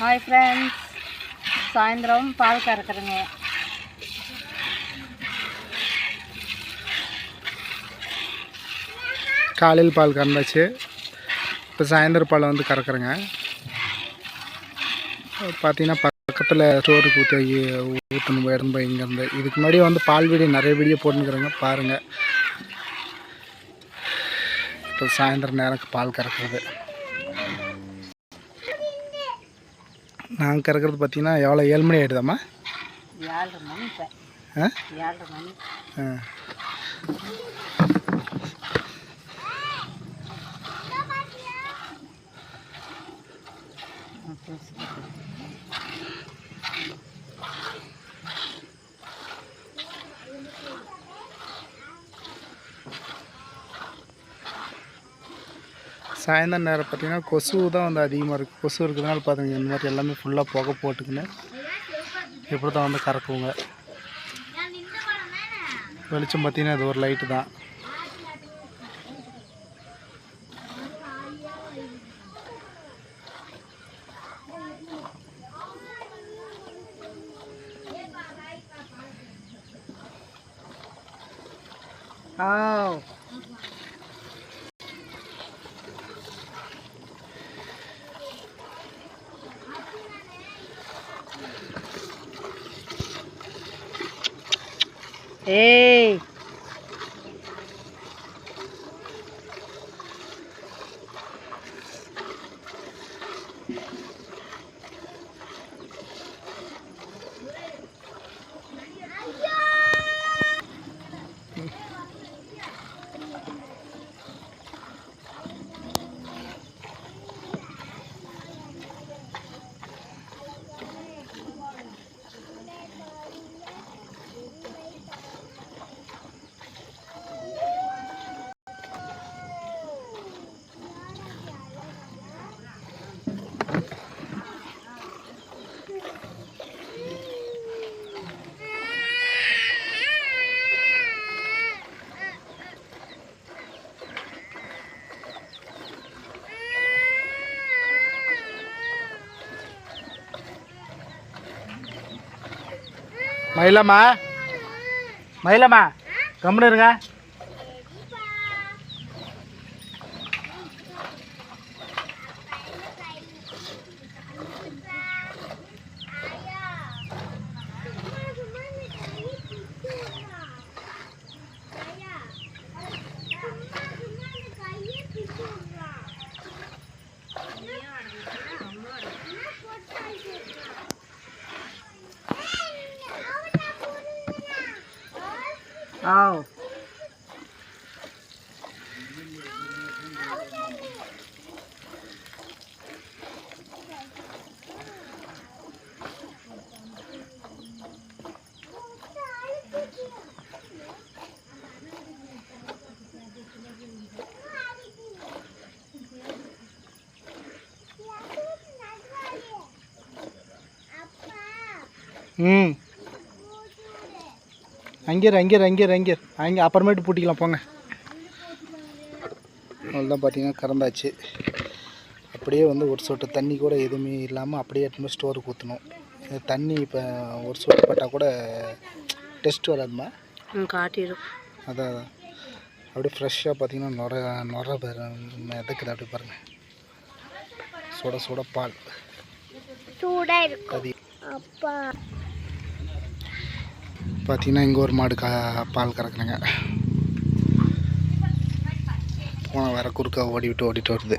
Hi friends சாயந்தரம் பால் கறக்குறேங்க. காலையில் பால் கறந்தாச்சு. இப்போ சாயந்தரம் பாலை வந்து கறக்குறேங்க. பார்த்தீங்கன்னா பக்கத்தில் ஸ்டோருக்கு ஊற்றி ஊற்றணும் போயிருந்து இங்கேருந்து. இதுக்கு முன்னாடி வந்து பால் வீடியோ நிறைய வீடியோ போட்டுக்கிறேங்க பாருங்கள் இப்போ சாயந்தரம் நேரம் பால் கறக்கிறது. நாங்கள் கறக்கிறது பார்த்தீங்கன்னா எவ்வளோ? ஏழு மணி ஆகிடுதாம்மா ஆ? ஆ. சாயந்தரம் நேரம் பார்த்தீங்கன்னா கொசு தான் வந்து அதிகமாக இருக்குது கொசு இருக்கிறதுனால பார்த்தீங்கன்னா இந்த மாதிரி எல்லாமே ஃபுல்லாக புகை போட்டுக்கின்னு இப்படி தான் வந்து கறக்குவோங்க வெளிச்சம் பார்த்தீங்கன்னா இது ஒரு லைட்டு தான். Oh. Hey. மயிலம்மா. மயிலம்மா கம்முன்னு இருங்க. Oh. ம் அங்கே இரு, அங்கே இரு, அங்கே அப்புறமேட்டு பூட்டிக்கலாம் போங்க. அவ்வளோதான் பார்த்தீங்கன்னா கறந்தாச்சு. அப்படியே வந்து ஒரு சொட்டு தண்ணி கூட எதுவுமே இல்லாமல் அப்படியே எடுத்துன்னு ஸ்டோருக்கு ஊற்றணும் இந்த தண்ணி இப்போ ஒரு சொட்டு பட்டால் கூட டெஸ்ட் வராதுமா? காட்டிடும் அதான் அதான். அப்படியே ஃப்ரெஷ்ஷாக பார்த்தீங்கன்னா நுர நுர மிதக்குது அப்படி பாருங்கள் சுட சுட பால். சூடாக இருக்கும். அது அப்பா. பார்த்தீங்கன்னா இங்கே ஒரு மாடு கா பால் கறக்குறேங்க போன வேற குறுக்கா ஓடி விட்டு ஓடிட்டு வருது.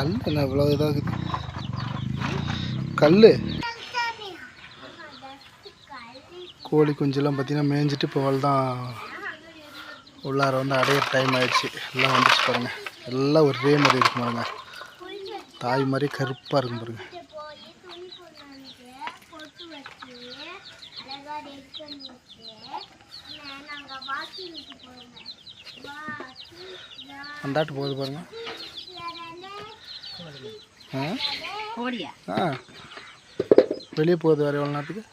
கல் என்ன இவ்வளோ இதாகுது. கல் கோழி குஞ்செல்லாம் பார்த்தீங்கன்னா மேய்ஞ்சிட்டு இப்போ தான் உள்ளார வந்து அடையிற டைம் ஆயிடுச்சு. எல்லாம் வந்துச்சு பாருங்க. எல்லாம் ஒரே மாதிரி இருக்கும் பாருங்க. தாய் மாதிரி கருப்பாக இருக்கும் பாருங்க. அந்தாட்டு போகுது பாருங்க. ஆ. வெளியே போகுது வேறு எவ்வளோ நேரத்துக்கு.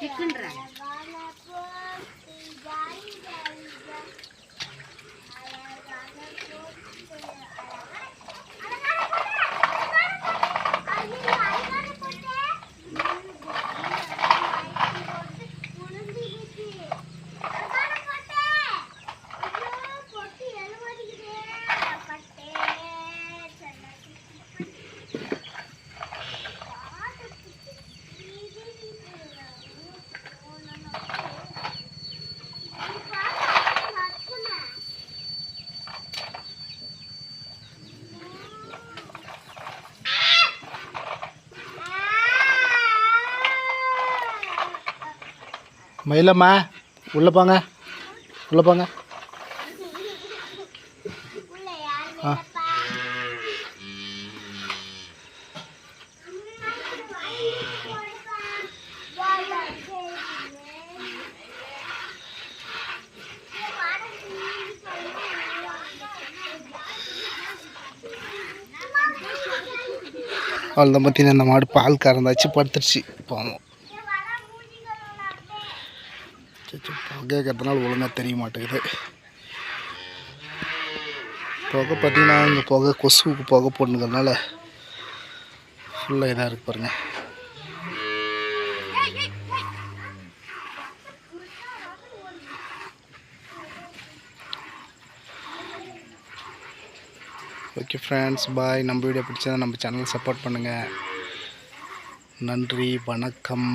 चिकन रहा है மயிலம்மா உள்ளே போங்க. உள்ளே போங்க. ஆ. அவ்வளோதான் பார்த்தீங்கன்னா இந்த மாடு பால் கறந்தாச்சு படுத்துருச்சு. போவோம். கேட்கறதுனால ஒழுங்காக தெரிய மாட்டேங்குது புகை பார்த்தீங்கன்னா இந்த புகை கொசுவுக்கு புகை போட்டுக்கிறதுனால ஃபுல்லாக இதாக இருக்கு பாருங்க. ஓகே ஃப்ரெண்ட்ஸ் பாய் நம்ம வீடியோ பிடிச்சா நம்ம சேனல் சப்போர்ட் பண்ணுங்கள் நன்றி வணக்கம்.